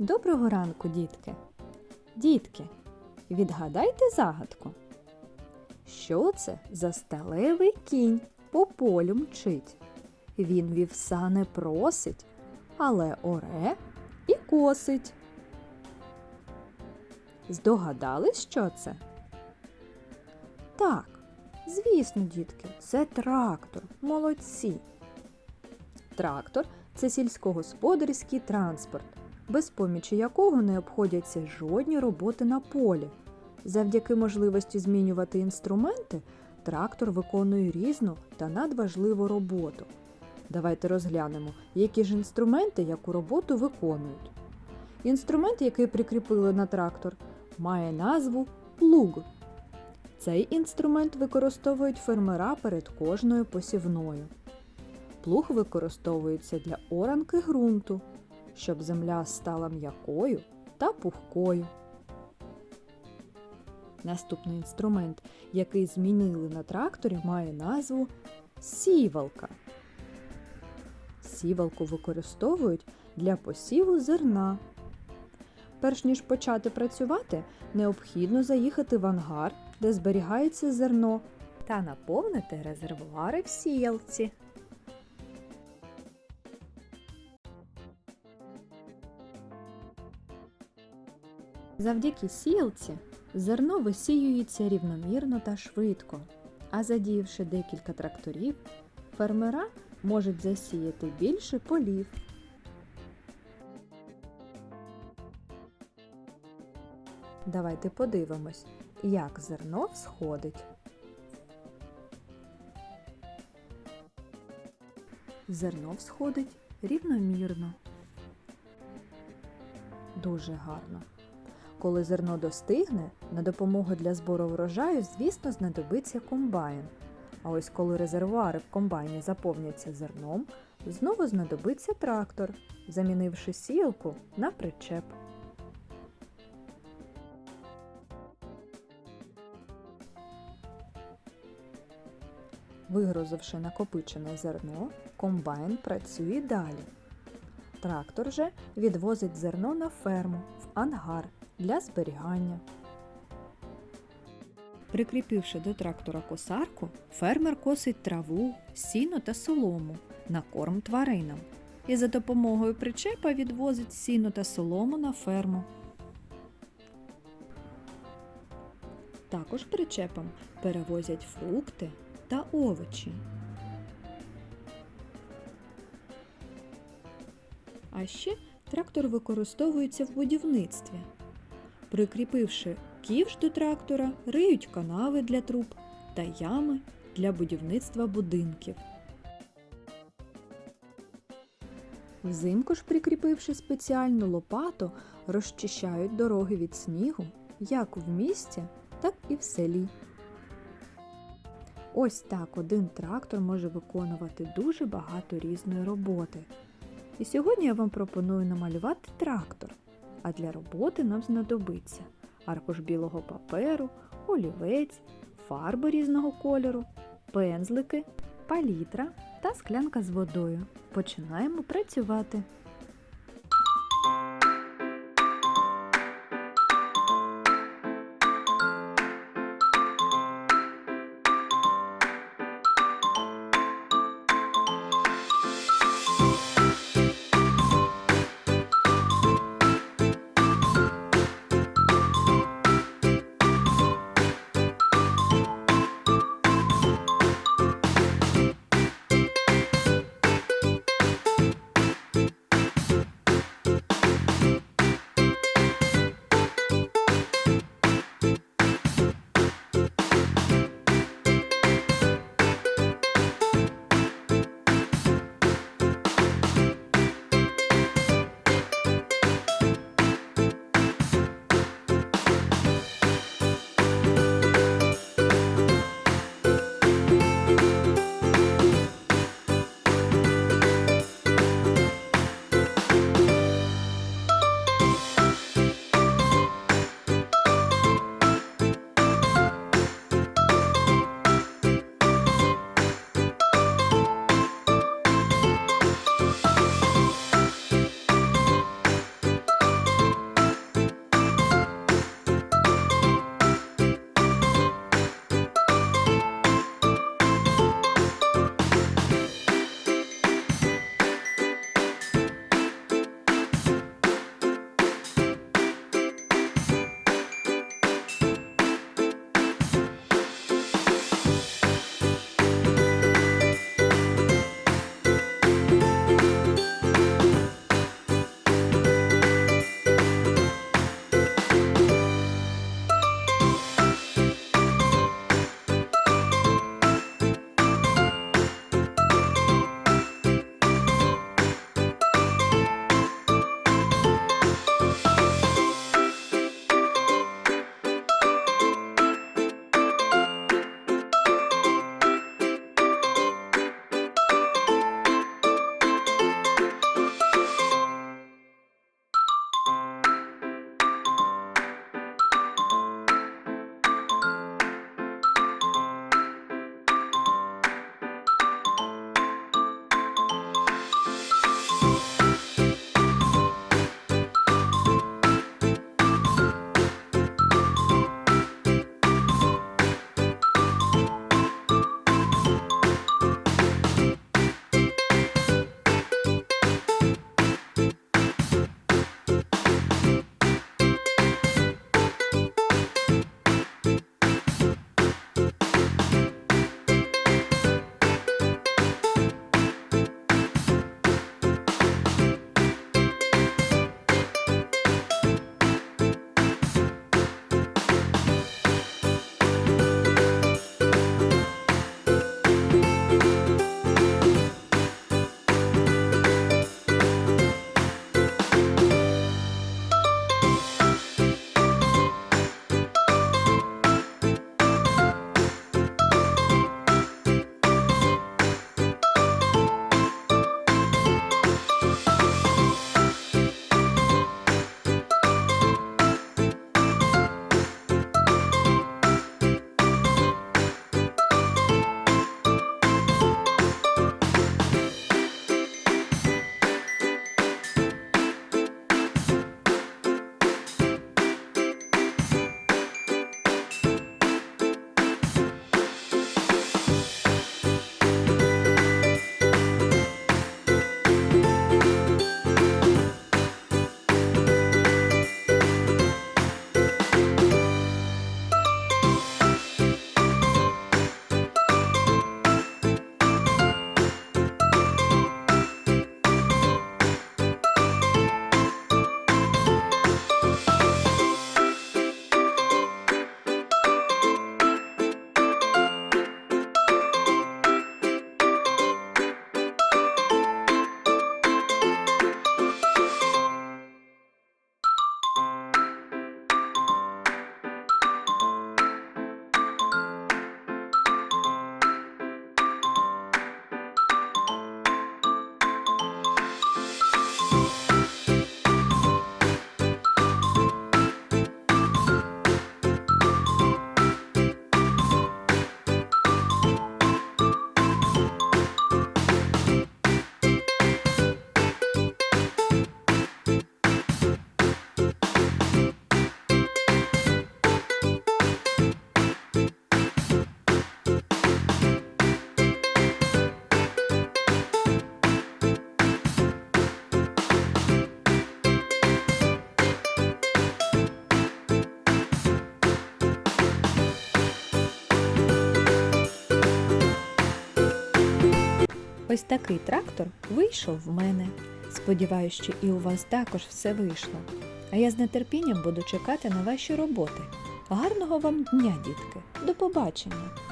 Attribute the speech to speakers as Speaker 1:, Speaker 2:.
Speaker 1: Доброго ранку, дітки. Дітки, відгадайте загадку. Що це за сталевий кінь по полю мчить? Він вівса не просить, але оре і косить. Здогадались, що це? Так, звісно, дітки, це трактор. Молодці. Трактор це сільськогосподарський транспорт, без помічі якого не обходяться жодні роботи на полі. Завдяки можливості змінювати інструменти, трактор виконує різну та надважливу роботу. Давайте розглянемо, які ж інструменти яку роботу виконують. Інструмент, який прикріпили на трактор, має назву плуг. Цей інструмент використовують фермера перед кожною посівною. Плуг використовується для оранки ґрунту, щоб земля стала м'якою та пухкою. Наступний інструмент, який змінили на тракторі, має назву сівалка. Сівалку використовують для посіву зерна. Перш ніж почати працювати, необхідно заїхати в ангар, де зберігається зерно, та наповнити резервуари в сіялці. Завдяки сіялці зерно висіюється рівномірно та швидко, а задіявши декілька тракторів, фермера можуть засіяти більше полів. Давайте подивимось, як зерно всходить. Зерно всходить рівномірно. Дуже гарно. Коли зерно достигне, на допомогу для збору врожаю, звісно, знадобиться комбайн. А ось коли резервуари в комбайні заповняться зерном, знову знадобиться трактор, замінивши сіялку на причеп. Вигрузивши накопичене зерно, комбайн працює далі. Трактор же відвозить зерно на ферму в ангар для зберігання. Прикріпивши до трактора косарку, фермер косить траву, сіно та солому на корм тваринам і за допомогою причепа відвозить сіно та солому на ферму. Також причепом перевозять фрукти та овочі. А ще трактор використовується в будівництві. Прикріпивши ківш до трактора, риють канави для труб та ями для будівництва будинків. Взимку ж, прикріпивши спеціальну лопату, розчищають дороги від снігу як в місті, так і в селі. Ось так один трактор може виконувати дуже багато різної роботи. І сьогодні я вам пропоную намалювати трактор. А для роботи нам знадобиться аркуш білого паперу, олівець, фарби різного кольору, пензлики, палітра та склянка з водою. Починаємо працювати. Ось такий трактор вийшов в мене. Сподіваюсь, що і у вас також все вийшло. А я з нетерпінням буду чекати на ваші роботи. Гарного вам дня, дітки! До побачення!